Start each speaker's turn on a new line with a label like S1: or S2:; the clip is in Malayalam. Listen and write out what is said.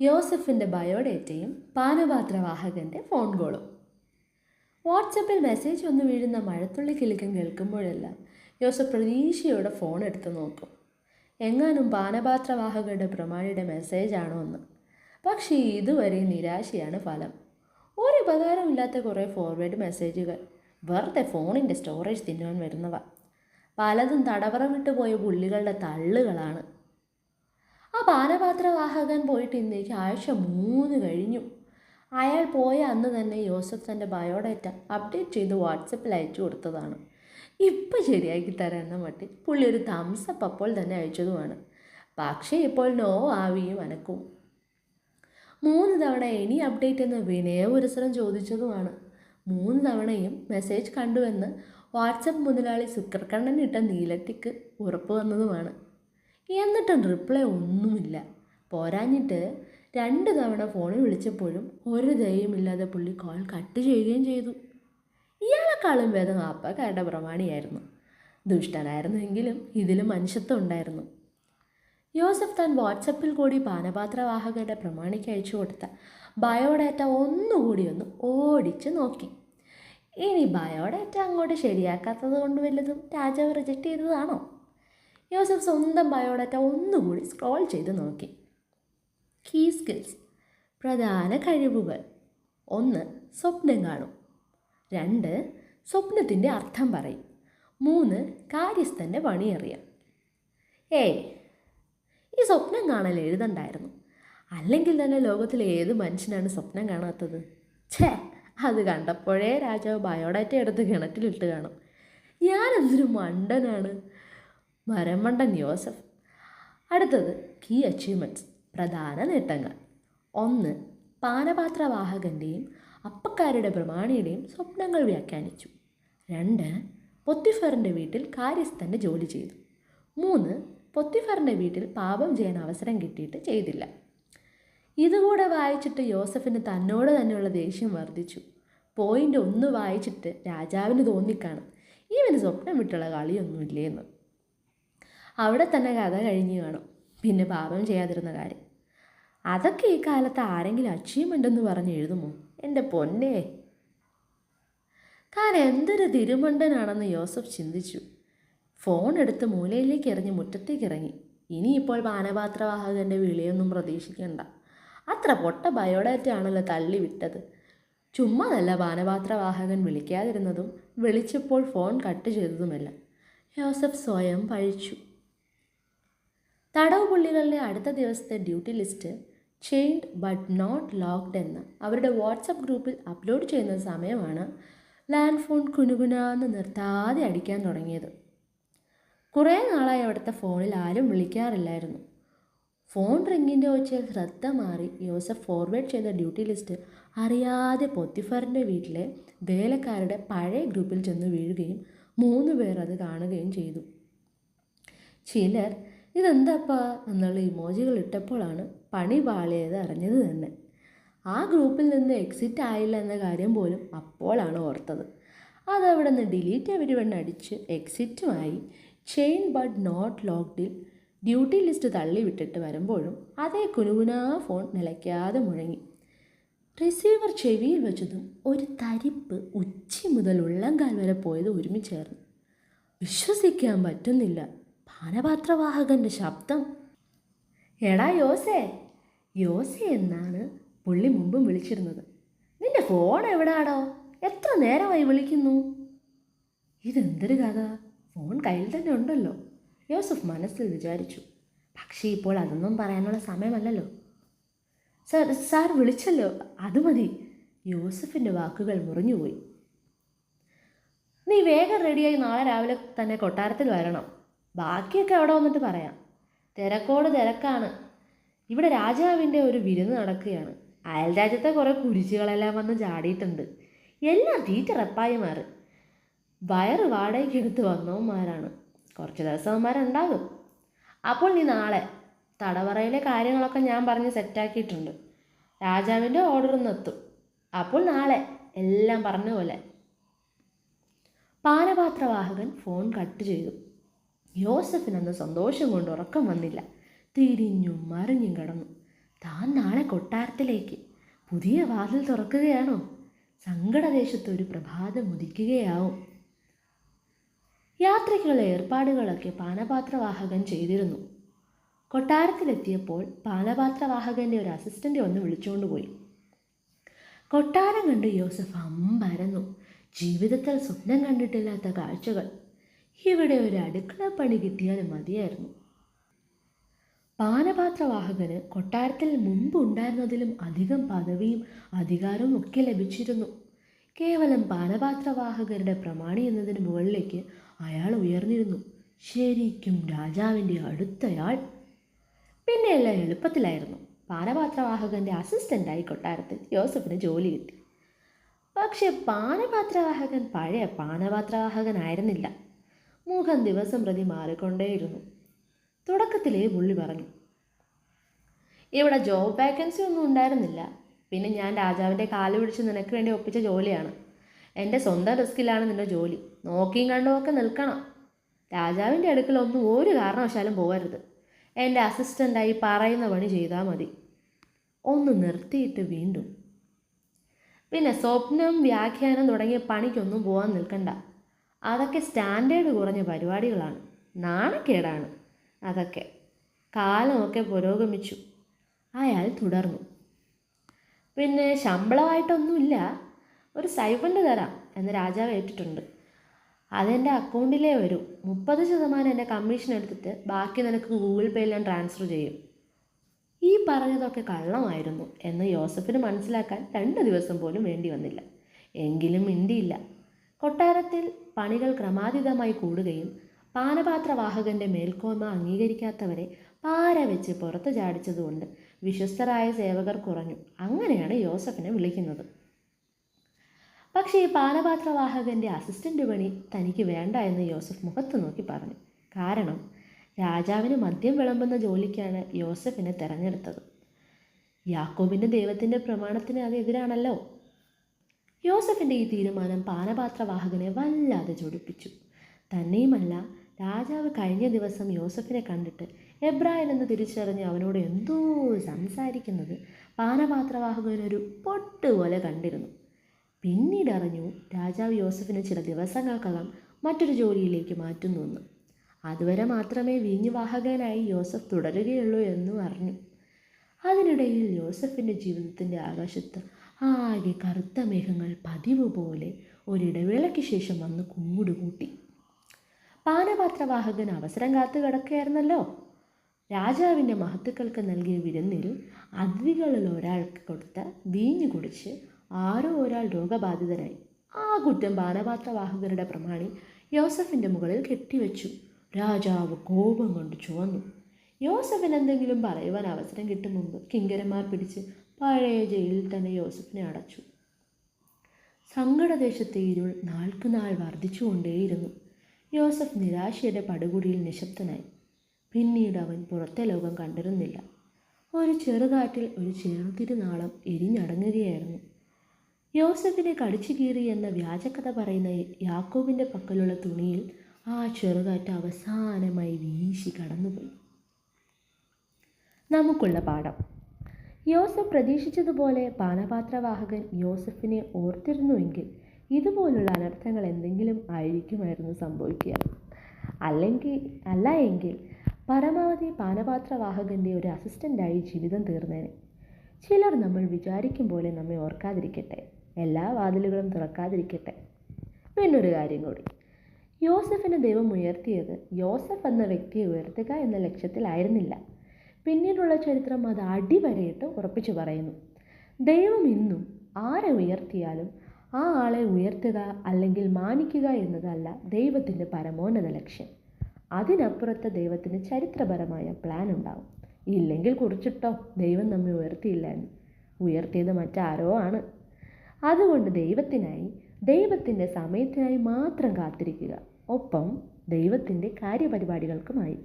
S1: യോസഫിന്റെ ബയോഡേറ്റയും പാനപാത്രവാഹകന്റെ ഫോൺ കോളും. വാട്സപ്പിൽ മെസ്സേജ് ഒന്ന് വീഴുന്ന മഴത്തുള്ളി കിലുക്കം കേൾക്കുമ്പോഴെല്ലാം യോസഫ് പ്രതീക്ഷയോടെ ഫോൺ എടുത്ത് നോക്കും. എങ്ങാനും പാനപാത്രവാഹകരുടെ പ്രമാണിയുടെ മെസ്സേജാണോ എന്ന്. പക്ഷേ ഇതുവരെ നിരാശയാണ് ഫലം. ഒരു ഉപകാരമില്ലാത്ത കുറേ ഫോർവേഡ് മെസ്സേജുകൾ. വെറുതെ ഫോണിന്റെ സ്റ്റോറേജ് തിന്നുവാൻ വരുന്നവ. പലതും തടവറ വിട്ടുപോയ പുള്ളികളുടെ തള്ളുകളാണ്. പാനപാത്രവാഹകൻ പോയിട്ട് ഇന്നേക്ക് ആഴ്ച മൂന്ന് കഴിഞ്ഞു. അയാൾ പോയ അന്ന് തന്നെ യോസഫ് തന്റെ ബയോഡാറ്റ അപ്ഡേറ്റ് ചെയ്ത് വാട്സപ്പിൽ അയച്ചു കൊടുത്തതാണ്. ഇപ്പം ശരിയാക്കി തരാമെന്ന മട്ടി പുള്ളി ഒരു തംസപ്പ് അപ്പോൾ തന്നെ അയച്ചതുമാണ്. പക്ഷേ ഇപ്പോൾ നോ ആവിയും അനക്കും. മൂന്ന് തവണ ഇനി അപ്ഡേറ്റ് എന്ന് വിനയപുരസരം ചോദിച്ചതുമാണ്. മൂന്ന് തവണയും മെസ്സേജ് കണ്ടുവെന്ന് വാട്സപ്പ് മുതലാളി സുക്കർക്കണ്ണൻ ഇട്ട നീലട്ടിക്ക് ഉറപ്പ് വന്നതുമാണ്. എന്നിട്ടും റിപ്ലൈ ഒന്നുമില്ല. പോരാഞ്ഞിട്ട് രണ്ട് തവണ ഫോണിൽ വിളിച്ചപ്പോഴും ഒരു ദയമില്ലാതെ പുള്ളി കോൾ കട്ട് ചെയ്യുകയും ചെയ്തു. ഇയാളെക്കാളും ഭേദം ആപ്പക്കാരുടെ പ്രമാണിയായിരുന്നു. ദുഷ്ടനായിരുന്നെങ്കിലും ഇതിലും മനുഷ്യത്വം ഉണ്ടായിരുന്നു. യോസഫ് താൻ വാട്സപ്പിൽ കൂടി പാനപാത്രവാഹകരുടെ പ്രമാണിക്ക് അയച്ചു കൊടുത്ത ബയോഡാറ്റ ഒന്നുകൂടി ഒന്ന് ഓടിച്ച് നോക്കി. ഇനി ബയോഡാറ്റ അങ്ങോട്ട് ശരിയാക്കാത്തത് കൊണ്ട് വല്ലതും രാജാവ് റിജക്റ്റ് ചെയ്തതാണോ? യോസഫ് സ്വന്തം ബയോഡാറ്റ ഒന്നുകൂടി സ്ക്രോൾ ചെയ്ത് നോക്കി. കീ സ്കിൽസ് പ്രധാന കഴിവുകൾ. ഒന്ന് സ്വപ്നം കാണും. രണ്ട് സ്വപ്നത്തിന്റെ അർത്ഥം പറയും. മൂന്ന് കാര്യസ്ഥന്റെ പണിയറിയാം. ഏ ഈ സ്വപ്നം കാണൽ എഴുതണ്ടായിരുന്നു. അല്ലെങ്കിൽ തന്നെ ലോകത്തിലെ ഏത് മനുഷ്യനാണ് സ്വപ്നം കാണാത്തത്? ഛേ അത് കണ്ടപ്പോഴേ രാജാവ് ബയോഡാറ്റ എടുത്ത് കിണറ്റിലിട്ട് കാണും. ഞാനെന്തൊരു മണ്ടനാണ്. മരമണ്ടൻ യോസഫ് അടുത്തത് കീ അച്ചീവ്മെന്റ്സ് പ്രധാന നേട്ടങ്ങൾ. ഒന്ന് പാനപാത്രവാഹകന്റെയും അപ്പക്കാരുടെ പ്രമാണിയുടെയും സ്വപ്നങ്ങൾ വ്യാഖ്യാനിച്ചു. രണ്ട് പൊത്തിഫറിന്റെ വീട്ടിൽ കാര്യസ്ഥന്റെ ജോലി ചെയ്തു. മൂന്ന് പൊത്തിഫറിന്റെ വീട്ടിൽ പാപം ചെയ്യാൻ അവസരം കിട്ടിയിട്ട് ചെയ്തില്ല. ഇതുകൂടെ വായിച്ചിട്ട് യോസഫിന് തന്നോട് തന്നെയുള്ള ദേഷ്യം വർദ്ധിച്ചു. പോയിന്റ് ഒന്ന് വായിച്ചിട്ട് രാജാവിന് തോന്നിക്കാണും. ഇവന് സ്വപ്നം വിട്ടുള്ള കളിയൊന്നുമില്ലേന്ന്. അവിടെ തന്നെ കഥ കഴിഞ്ഞു കാണും. പിന്നെ പാപം ചെയ്യാതിരുന്ന കാര്യം. അതൊക്കെ ഈ കാലത്ത് ആരെങ്കിലും അച്ചീവ്മെന്റെന്ന് പറഞ്ഞ് എഴുതുമോ? എന്റെ പൊന്നേ. താൻ എന്തൊരു തിരുമണ്ടനാണെന്ന് യോസഫ് ചിന്തിച്ചു. ഫോൺ എടുത്ത് മൂലയിലേക്ക് എറിഞ്ഞ് മുറ്റത്തേക്ക് ഇറങ്ങി. ഇനിയിപ്പോൾ പാനപാത്രവാഹകന്റെ വിളിയൊന്നും പ്രതീക്ഷിക്കണ്ട. അത്ര പൊട്ട ബയോഡാറ്റ ആണല്ലോ തള്ളി വിട്ടത് ചുമ്മാതല്ല പാനപാത്രവാഹകൻ വിളിക്കാതിരുന്നതും വിളിച്ചപ്പോൾ ഫോൺ കട്ട് ചെയ്തതുമല്ല. യോസഫ് സ്വയം പഴിച്ചു. തടവ് പുള്ളികളുടെ അടുത്ത ദിവസത്തെ duty list chained but not locked എന്ന് അവരുടെ വാട്സപ്പ് ഗ്രൂപ്പിൽ അപ്ലോഡ് ചെയ്യുന്ന സമയമാണ് ലാൻഡ് ഫോൺ കുനുകുനാന്ന് നിർത്താതെ അടിക്കാൻ തുടങ്ങിയത്. കുറേ നാളായി അവിടുത്തെ ഫോണിൽ ആരും വിളിക്കാറില്ലായിരുന്നു. ഫോൺ റിങ്ങിന്റെ ഒച്ചയിൽ ശ്രദ്ധ മാറി യോസഫ് ഫോർവേഡ് ചെയ്ത ഡ്യൂട്ടി ലിസ്റ്റ് അറിയാതെ പൊത്തിഫറിന്റെ വീട്ടിലെ വേലക്കാരുടെ പഴയ ഗ്രൂപ്പിൽ ചെന്ന് വീഴുകയും മൂന്ന് പേർ അത് കാണുകയും ചെയ്തു. ചിലർ ഇതെന്താപ്പാ എന്നുള്ള ഇമോജികൾ ഇട്ടപ്പോഴാണ് പണി പാളിയത് അറിഞ്ഞത് തന്നെ. ആ ഗ്രൂപ്പിൽ നിന്ന് എക്സിറ്റ് ആയില്ല എന്ന കാര്യം പോലും അപ്പോഴാണ് ഓർത്തത്. അതവിടെ നിന്ന് ഡിലീറ്റ് എവരിവൺ അടിച്ച് എക്സിറ്റുമായി ചെയിൻ ബട്ട് നോട്ട് ലോക്ക്ഡിൽ ഡ്യൂട്ടി ലിസ്റ്റ് തള്ളി വിട്ടിട്ട് വരുമ്പോഴും അതേ കുനുകുനാ ഫോൺ നിലയ്ക്കാതെ മുഴങ്ങി. റിസീവർ ചെവിയിൽ വെച്ചതും ഒരു തരിപ്പ് ഉച്ചി മുതൽ ഉള്ളംകാൽ വരെ പോയത് ഒരുമിച്ചേർന്നു. വിശ്വസിക്കാൻ പറ്റുന്നില്ല. പാനപാത്രവാഹകന്റെ ശബ്ദം. എടാ യോസേ യോസേ എന്നാണ് പുള്ളി മുമ്പും വിളിച്ചിരുന്നത്. നിന്റെ ഫോൺ എവിടാടോ? എത്ര നേരമായി വിളിക്കുന്നു? ഇതെന്തൊരു കഥ? ഫോൺ കയ്യിൽ തന്നെ ഉണ്ടല്ലോ. യോസഫ് മനസ്സിൽ വിചാരിച്ചു. പക്ഷേ ഇപ്പോൾ അതൊന്നും പറയാനുള്ള സമയമല്ലല്ലോ. Sir sir വിളിച്ചല്ലോ. അത് മതി. യോസഫിന്റെ വാക്കുകൾ മുറിഞ്ഞുപോയി. നീ വേഗം റെഡിയായി നാളെ രാവിലെ തന്നെ കൊട്ടാരത്തിൽ വരണം. ബാക്കിയൊക്കെ അവിടെ വന്നിട്ട് പറയാം. തിരക്കോട് തിരക്കാണ്. ഇവിടെ രാജാവിന്റെ ഒരു വിരുന്ന് നടക്കുകയാണ്. അയൽ രാജ്യത്തെ കുറേ കുരിശുകളെല്ലാം വന്ന് ചാടിയിട്ടുണ്ട്. എല്ലാം തീറ്റ റപ്പായിമാർ വയറ് വാടകയ്ക്ക് എടുത്ത് വന്നവന്മാരാണ്. കുറച്ച് ദിവസവന്മാരുണ്ടാകും അപ്പോൾ നീ നാളെ തടവറയിലെ കാര്യങ്ങളൊക്കെ ഞാൻ പറഞ്ഞ് സെറ്റാക്കിയിട്ടുണ്ട്. രാജാവിന്റെ ഓർഡർ എത്തും. അപ്പോൾ നാളെ എല്ലാം പറഞ്ഞ പോലെ. പാനപാത്രവാഹകൻ ഫോൺ കട്ട് ചെയ്തു. യോസഫിനന്ന് സന്തോഷം കൊണ്ട് ഉറക്കം വന്നില്ല. തിരിഞ്ഞും മറിഞ്ഞും കിടന്നു. താൻ നാളെ കൊട്ടാരത്തിലേക്ക്. പുതിയ വാതിൽ തുറക്കുകയാണോ? സങ്കടദേശത്ത് ഒരു പ്രഭാതം ഉദിക്കുകയാവും. യാത്രയ്ക്കുള്ള ഏർപ്പാടുകളൊക്കെ പാനപാത്രവാഹകൻ ചെയ്തിരുന്നു. കൊട്ടാരത്തിലെത്തിയപ്പോൾ പാനപാത്രവാഹകന്റെ ഒരു അസിസ്റ്റന്റ് വിളിച്ചുകൊണ്ട് പോയി. കൊട്ടാരം കണ്ട് യോസഫ് അമ്പരന്നു. ജീവിതത്തിൽ സ്വപ്നം കണ്ടിട്ടില്ലാത്ത കാഴ്ചകൾ. ഇവിടെ ഒരു അടുക്കള പണി കിട്ടിയാലും മതിയായിരുന്നു. പാനപാത്രവാഹകന് കൊട്ടാരത്തിൽ മുമ്പ് ഉണ്ടായിരുന്നതിലും അധികം പദവിയും അധികാരവും ഒക്കെ ലഭിച്ചിരുന്നു. കേവലം പാനപാത്രവാഹകരുടെ പ്രമാണി എന്നതിന് മുകളിലേക്ക് അയാൾ ഉയർന്നിരുന്നു. ശരിക്കും രാജാവിന്റെ അടുത്തയാൾ. പിന്നെ എല്ലാം എളുപ്പത്തിലായിരുന്നു. പാനപാത്രവാഹകന്റെ അസിസ്റ്റന്റായി കൊട്ടാരത്തിൽ ജോസഫിന് ജോലി കിട്ടി. പക്ഷേ പാനപാത്രവാഹകൻ പഴയ പാനപാത്രവാഹകനായിരുന്നില്ല. മുഖം ദിവസം പ്രതി മാറിക്കൊണ്ടേയിരുന്നു. തുടക്കത്തിലേ പുള്ളി പറഞ്ഞു ഇവിടെ ജോബ് വേക്കൻസി ഒന്നും ഉണ്ടായിരുന്നില്ല. പിന്നെ ഞാൻ രാജാവിന്റെ കാൽ പിടിച്ച് നിനക്ക് വേണ്ടി ഒപ്പിച്ച ജോലിയാണ്. എന്റെ സ്വന്തം റിസ്കിലാണ് നിന്റെ ജോലി. നോക്കിയും കണ്ടുമൊക്കെ നിൽക്കണം. രാജാവിന്റെ അടുക്കൽ ഒന്നും ഒരു കാരണവശാലും പോകരുത്. എന്റെ അസിസ്റ്റന്റായി പറയുന്ന പണി ചെയ്താൽ മതി. ഒന്ന് നിർത്തിയിട്ട് വീണ്ടും. പിന്നെ സ്വപ്നം വ്യാഖ്യാനം തുടങ്ങിയ പണിക്കൊന്നും പോകാൻ നിൽക്കണ്ട. അതൊക്കെ സ്റ്റാൻഡേർഡ് കുറഞ്ഞ പരിപാടികളാണ്. നാണക്കേടാണ് അതൊക്കെ. കാലമൊക്കെ പുരോഗമിച്ചു. അയാൾ തുടർന്നു. പിന്നെ ശമ്പളമായിട്ടൊന്നുമില്ല. ഒരു സൈഫണ്ട് തരാം എന്ന് രാജാവ് ഏറ്റിട്ടുണ്ട്. അതെന്റെ അക്കൗണ്ടിലേ വരും. മുപ്പത് ശതമാനം എന്റെ കമ്മീഷൻ എടുത്തിട്ട് ബാക്കി നിനക്ക് ഗൂഗിൾ പേയിൽ ഞാൻ ട്രാൻസ്ഫർ ചെയ്യും. ഈ പറഞ്ഞതൊക്കെ കള്ളമായിരുന്നു എന്ന് യോസഫിന് മനസ്സിലാക്കാൻ രണ്ട് ദിവസം പോലും വേണ്ടി വന്നില്ല. എങ്കിലും മിണ്ടിയില്ല. കൊട്ടാരത്തിൽ പണികൾ ക്രമാതീതമായി കൂടുകയും പാനപാത്രവാഹകന്റെ മേൽക്കോയ്മ അംഗീകരിക്കാത്തവരെ പാര വെച്ച് പുറത്തു ചാടിച്ചതുകൊണ്ട് വിശ്വസ്തരായ സേവകർ കുറഞ്ഞു. അങ്ങനെയാണ് യോസഫിനെ വിളിക്കുന്നത്. പക്ഷേ ഈ പാനപാത്രവാഹകന്റെ അസിസ്റ്റന്റ് പണി തനിക്ക് വേണ്ട എന്ന് യോസഫ് മുഖത്ത് നോക്കി പറഞ്ഞു. കാരണം രാജാവിന് മദ്യം വിളമ്പുന്ന ജോലിക്കാണ് യോസഫിനെ തിരഞ്ഞെടുത്തത്. യാക്കോബിന്റെ ദൈവത്തിന്റെ പ്രമാണത്തിന് അത് എതിരാണല്ലോ. യോസഫിന്റെ ഈ തീരുമാനം പാനപാത്രവാഹകനെ വല്ലാതെ ചൊടിപ്പിച്ചു. തന്നെയുമല്ല രാജാവ് കഴിഞ്ഞ ദിവസം യോസഫിനെ കണ്ടിട്ട് എബ്രായൻ എന്ന് തിരിച്ചറിഞ്ഞ് അവനോട് എന്തോ സംസാരിക്കുന്നത് പാനപാത്രവാഹകനൊരു പൊട്ട് പോലെ കണ്ടിരുന്നു. പിന്നീട് അറിഞ്ഞു രാജാവ് യോസഫിനെ ചില ദിവസങ്ങൾക്കകം മറ്റൊരു ജോലിയിലേക്ക് മാറ്റുന്നു എന്ന്. അതുവരെ മാത്രമേ വീഞ്ഞുവാഹകനായി യോസഫ് തുടരുകയുള്ളൂ എന്നും അറിഞ്ഞു. അതിനിടയിൽ യോസഫിന്റെ ജീവിതത്തിന്റെ ആകാശത്ത് ആകെ കറുത്ത മേഘങ്ങൾ പതിവ് പോലെ ഒരിടവേളയ്ക്ക് ശേഷം വന്ന് കൂടുകൂട്ടി പാനപാത്രവാഹകൻ അവസരം കാത്തു കിടക്കുകയായിരുന്നല്ലോ. രാജാവിന്റെ മഹത്തുക്കൾക്ക് നൽകിയ വിരുന്നിൽ അതിഥികളിൽ ഒരാൾക്ക് കൊടുത്ത വീഞ്ഞു കുടിച്ച് ആരോ ഒരാൾ രോഗബാധിതനായി ആ കുറ്റം പാനപാത്രവാഹകരുടെ പ്രമാണി യോസഫിന്റെ മുകളിൽ കെട്ടിവെച്ചു. രാജാവ് കോപം കൊണ്ട് ചുവന്നു. യോസഫിന് എന്തെങ്കിലും പറയുവാൻ അവസരം കിട്ടും മുമ്പ് കിങ്കരന്മാർ പിടിച്ച് പഴയ ജയിലിൽ തന്നെ യോസഫിനെ അടച്ചു. സങ്കടദേശത്തെ ഇരുൾ നാൾക്കുനാൾ വർദ്ധിച്ചുകൊണ്ടേയിരുന്നു. യോസഫ് നിരാശയുടെ പടുകുടിയിൽ നിശബ്ദനായി. പിന്നീട് അവൻ പുറത്തെ ലോകം കണ്ടിരുന്നില്ല. ഒരു ചെറുകാറ്റിൽ ഒരു ചെറുതിരുനാളം എരിഞ്ഞടങ്ങുകയായിരുന്നു. യോസഫിനെ കടിച്ചു കീറി എന്ന വ്യാജകഥ പറയുന്ന യാക്കോബിന്റെ പക്കലുള്ള തുണിയിൽ ആ ചെറുകാറ്റ് അവസാനമായി വീശി കടന്നുപോയി. നമുക്കുള്ള പാഠം. യോസഫ് പ്രതീക്ഷിച്ചതുപോലെ പാനപാത്രവാഹകൻ യോസഫിനെ ഓർത്തിരുന്നുവെങ്കിൽ ഇതുപോലുള്ള അനർത്ഥങ്ങൾ എന്തെങ്കിലും ആയിരിക്കുമായിരുന്നു സംഭവിക്കുക. അല്ലെങ്കിൽ അല്ല എങ്കിൽ പരമാവധി പാനപാത്രവാഹകന്റെ ഒരു അസിസ്റ്റന്റായി ജീവിതം തീർന്നേനെ. ചിലർ നമ്മൾ വിചാരിക്കും പോലെ നമ്മെ ഓർക്കാതിരിക്കട്ടെ. എല്ലാ വാതിലുകളും തുറക്കാതിരിക്കട്ടെ. പിന്നൊരു കാര്യം കൂടി. യോസഫിനെ ദൈവം ഉയർത്തിയത് യോസഫ് എന്ന വ്യക്തിയെ ഉയർത്തുക എന്ന ലക്ഷ്യത്തിലായിരുന്നില്ല. പിന്നീടുള്ള ചരിത്രം അത് അടിവരയിട്ട് ഉറപ്പിച്ചു പറയുന്നു. ദൈവം ഇന്നും ആരെ ഉയർത്തിയാലും ആ ആളെ ഉയർത്തുക അല്ലെങ്കിൽ മാനിക്കുക എന്നതല്ല ദൈവത്തിന്റെ പരമോന്നത ലക്ഷ്യം. അതിനപ്പുറത്ത് ദൈവത്തിന് ചരിത്രപരമായ പ്ലാൻ ഉണ്ടാവും. ഇല്ലെങ്കിൽ കുറിച്ചിട്ടോ ദൈവം നമ്മെ ഉയർത്തിയില്ല എന്ന്. ഉയർത്തിയത് മറ്റാരോ ആണ്. അതുകൊണ്ട് ദൈവത്തിനായി ദൈവത്തിന്റെ സമയത്തിനായി മാത്രം കാത്തിരിക്കുക. ഒപ്പം ദൈവത്തിന്റെ കാര്യപരിപാടികൾക്കുമായി.